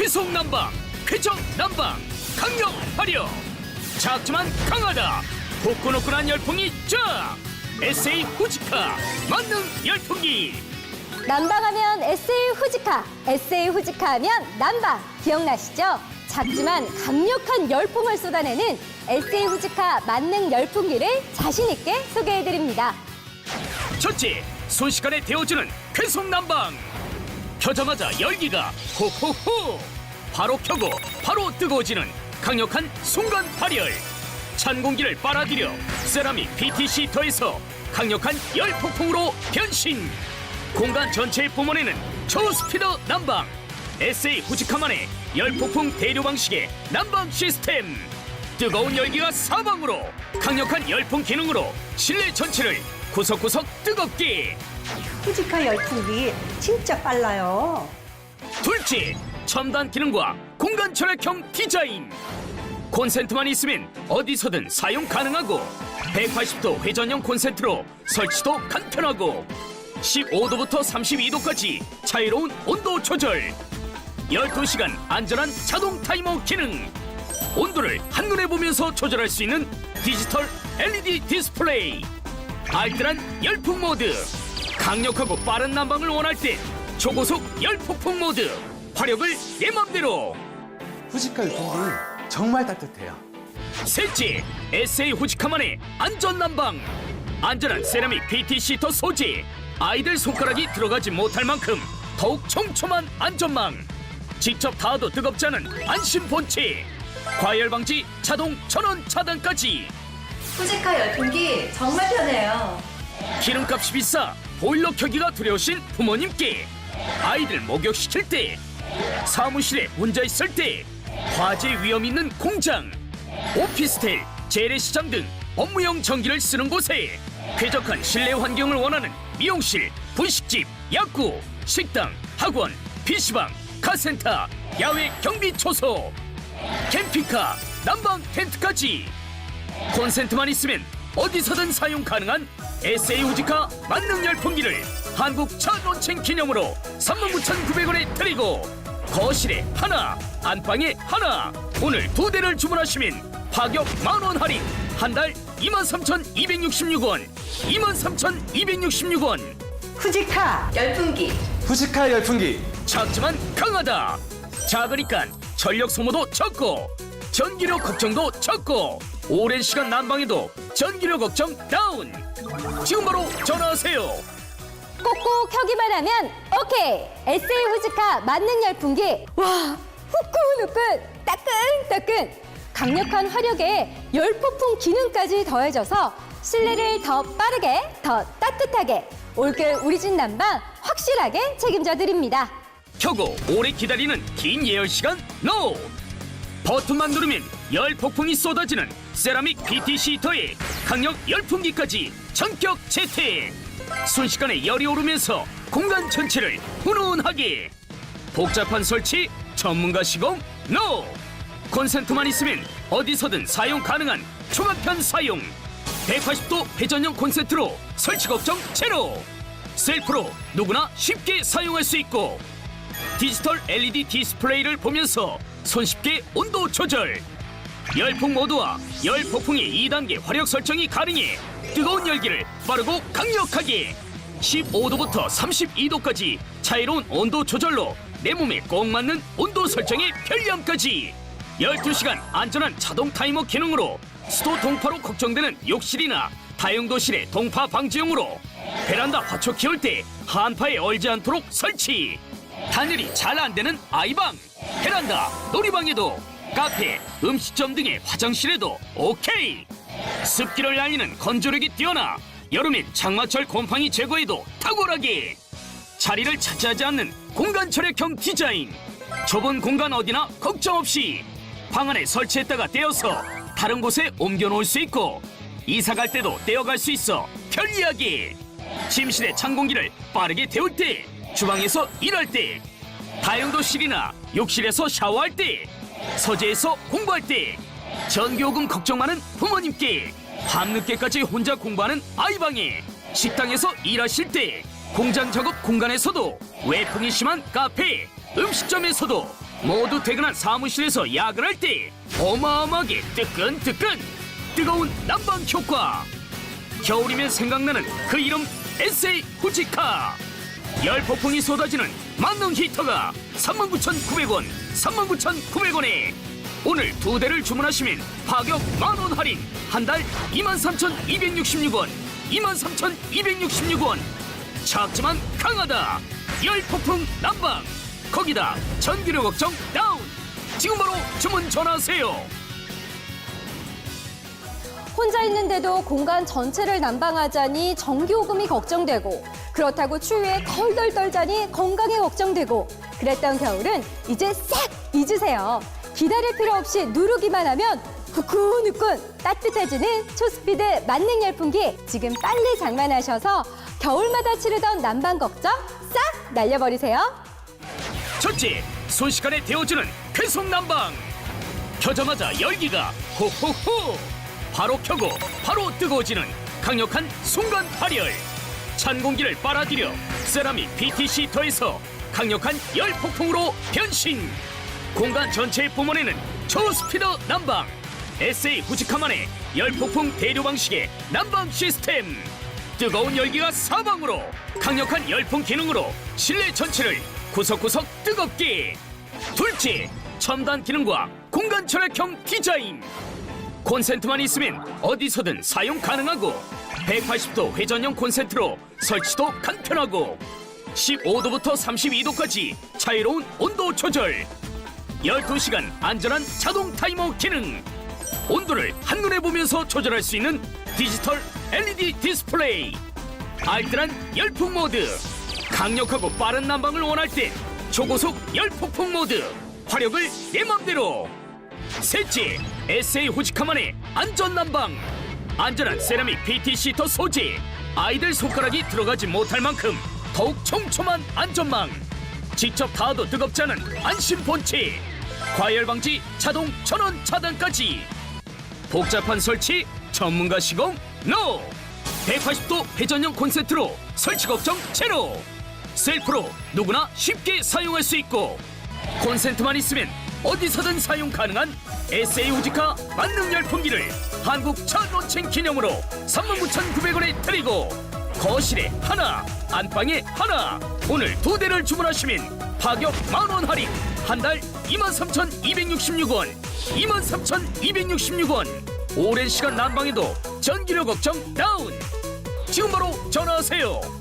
쾌속 난방, 쾌적 난방, 강력 발효. 작지만 강하다. 후끈후끈한 열풍이 쫙. SA 후지카 만능 열풍기. 난방하면 SA 후지카, SA 후지카 하면 난방 기억나시죠? 작지만 강력한 열풍을 쏟아내는 SA 후지카 만능 열풍기를 자신 있게 소개해드립니다. 첫째, 순식간에 데워주는 쾌속 난방. 켜자마자 열기가 호호호. 바로 켜고 바로 뜨거워지는 강력한 순간 발열. 찬 공기를 빨아들여 세라믹 PTC 터에서 강력한 열 폭풍으로 변신. 공간 전체에 뿜어내는 초스피드 난방. SA 후지카만의 열 폭풍 대류 방식의 난방 시스템. 뜨거운 열기가 사방으로 강력한 열풍 기능으로 실내 전체를 구석구석 뜨겁게 후지카 열풍기 진짜 빨라요. 둘째 첨단 기능과 공간 절약형 디자인. 콘센트만 있으면 어디서든 사용 가능하고 180도 회전형 콘센트로 설치도 간편하고 15도부터 32도까지 자유로운 온도 조절 12시간 안전한 자동 타이머 기능. 온도를 한눈에 보면서 조절할 수 있는 디지털 LED 디스플레이. 알뜰한 열풍 모드 강력하고 빠른 난방을 원할 때 초고속 열폭풍 모드 화력을 내 맘대로. 후지카 유통기 정말 따뜻해요. 셋째 SA 후지카만의 안전 난방. 안전한 세라믹 PT 시터 소재. 아이들 손가락이 들어가지 못할 만큼 더욱 촘촘한 안전망. 직접 닿아도 뜨겁지 않은 안심 본체. 과열 방지 자동 전원 차단까지. 후지카 열풍기 정말 편해요. 기름값이 비싸 보일러 켜기가 두려우신 부모님께 아이들 목욕시킬 때 사무실에 혼자 있을 때 화재 위험 있는 공장 오피스텔 재래시장 등 업무용 전기를 쓰는 곳에 쾌적한 실내 환경을 원하는 미용실 분식집 약국 식당 학원 PC방 카센터 야외 경비 초소 캠핑카 난방 텐트까지. 콘센트만 있으면 어디서든 사용 가능한 SA 우지카 만능 열풍기를 한국 차론칭 기념으로 39,900원에 드리고 거실에 하나, 안방에 하나 오늘 두 대를 주문하시면 파격 만원 할인. 한 달 23,266원 23,266원. 후지카 열풍기. 후지카 열풍기. 작지만 강하다. 작으니까 전력 소모도 적고 전기료 걱정도 적고 오랜 시간 난방에도 전기료 걱정 다운. 지금 바로 전화하세요. 꼭꼭 켜기만 하면 오케이! SA 후지카 만능 열풍기. 와 후끈후끈 따끈따끈. 강력한 화력에 열폭풍 기능까지 더해져서 실내를 더 빠르게 더 따뜻하게 올겨울 우리 집 난방 확실하게 책임져 드립니다. 켜고 오래 기다리는 긴 예열 시간 노 버튼만 누르면 열 폭풍이 쏟아지는 세라믹 PT 히터에 강력 열풍기까지 전격 채택 순식간에 열이 오르면서 공간 전체를 훈훈하게. 복잡한 설치 전문가 시공 노! 콘센트만 있으면 어디서든 사용 가능한 초간편 사용. 180도 회전형 콘센트로 설치 걱정 제로. 셀프로 누구나 쉽게 사용할 수 있고 디지털 LED 디스플레이를 보면서 손쉽게 온도 조절. 열풍 모드와 열 폭풍의 2단계 화력 설정이 가능해 뜨거운 열기를 빠르고 강력하게 15도부터 32도까지 자유로운 온도 조절로 내 몸에 꼭 맞는 온도 설정의 편리함까지. 12시간 안전한 자동 타이머 기능으로 수도 동파로 걱정되는 욕실이나 다용도실의 동파 방지용으로 베란다 화초 키울 때 한파에 얼지 않도록 설치 단열이 잘 안 되는 아이방. 베란다 놀이방에도 카페 음식점 등의 화장실에도 오케이. 습기를 날리는 건조력이 뛰어나 여름엔 장마철 곰팡이 제거에도 탁월하게. 자리를 차지하지 않는 공간 절약형 디자인. 좁은 공간 어디나 걱정 없이 방 안에 설치했다가 떼어서 다른 곳에 옮겨 놓을 수 있고 이사 갈 때도 떼어갈 수 있어 편리하게. 침실의 찬 공기를 빠르게 데울 때 주방에서 일할 때 다용도실이나 욕실에서 샤워할 때 서재에서 공부할 때 전기요금 걱정 많은 부모님께 밤늦게까지 혼자 공부하는 아이방에 식당에서 일하실 때 공장 작업 공간에서도 외풍이 심한 카페 음식점에서도 모두 퇴근한 사무실에서 야근할 때 어마어마하게 뜨끈뜨끈 뜨거운 난방 효과. 겨울이면 생각나는 그 이름 에세이 후지카 열폭풍이 쏟아지는 만능 히터가 39,900원 39,900원에 오늘 두 대를 주문하시면 파격 만원 할인. 한 달 23,266원 23,266원. 작지만 강하다. 열폭풍 난방. 거기다 전기료 걱정 다운. 지금 바로 주문 전화하세요 혼자 있는데도 공간 전체를 난방하자니 전기요금이 걱정되고 그렇다고 추위에 덜덜 떨자니 건강에 걱정되고 그랬던 겨울은 이제 싹 잊으세요. 기다릴 필요 없이 누르기만 하면 후끈후끈 따뜻해지는 초스피드 만능 열풍기 지금 빨리 장만하셔서 겨울마다 치르던 난방 걱정 싹 날려버리세요. 첫째, 순식간에 데워주는 쾌속 난방. 켜자마자 열기가 호호호. 바로 켜고 바로 뜨거워지는 강력한 순간 발열. 찬 공기를 빨아들여 세라믹 BTC 히터에서 강력한 열 폭풍으로 변신. 공간 전체에 뿜어내는 초스피드 난방. SA 후지카만의 열 폭풍 대류 방식의 난방 시스템. 뜨거운 열기가 사방으로 강력한 열풍 기능으로 실내 전체를 구석구석 뜨겁게 둘째 첨단 기능과 공간 절약형 디자인 콘센트만 있으면 어디서든 사용 가능하고 180도 회전형 콘센트로 설치도 간편하고 15도부터 32도까지 자유로운 온도 조절 12시간 안전한 자동 타이머 기능 온도를 한눈에 보면서 조절할 수 있는 디지털 LED 디스플레이 알뜰한 열풍 모드 강력하고 빠른 난방을 원할 땐 초고속 열폭풍 모드 화력을 내 맘대로 셋째 SA 호지카만의 안전 난방. 안전한 세라믹 PT 시터 소재 아이들 손가락이 들어가지 못할 만큼 더욱 촘촘한 안전망. 직접 닿아도 뜨겁지 않은 안심 본체. 과열 방지 자동 전원 차단까지. 복잡한 설치 전문가 시공 NO 180도 회전형 콘센트로 설치 걱정 제로. 셀프로 누구나 쉽게 사용할 수 있고 콘센트만 있으면 어디서든 사용 가능한 SA 우지카 만능 열풍기를 한국 첫 론칭 기념으로 39,900원에 드리고 거실에 하나 안방에 하나 오늘 두 대를 주문하시면 파격 만원 할인. 한 달 23,266원 23,266원. 오랜 시간 난방에도 전기료 걱정 다운. 지금 바로 전화하세요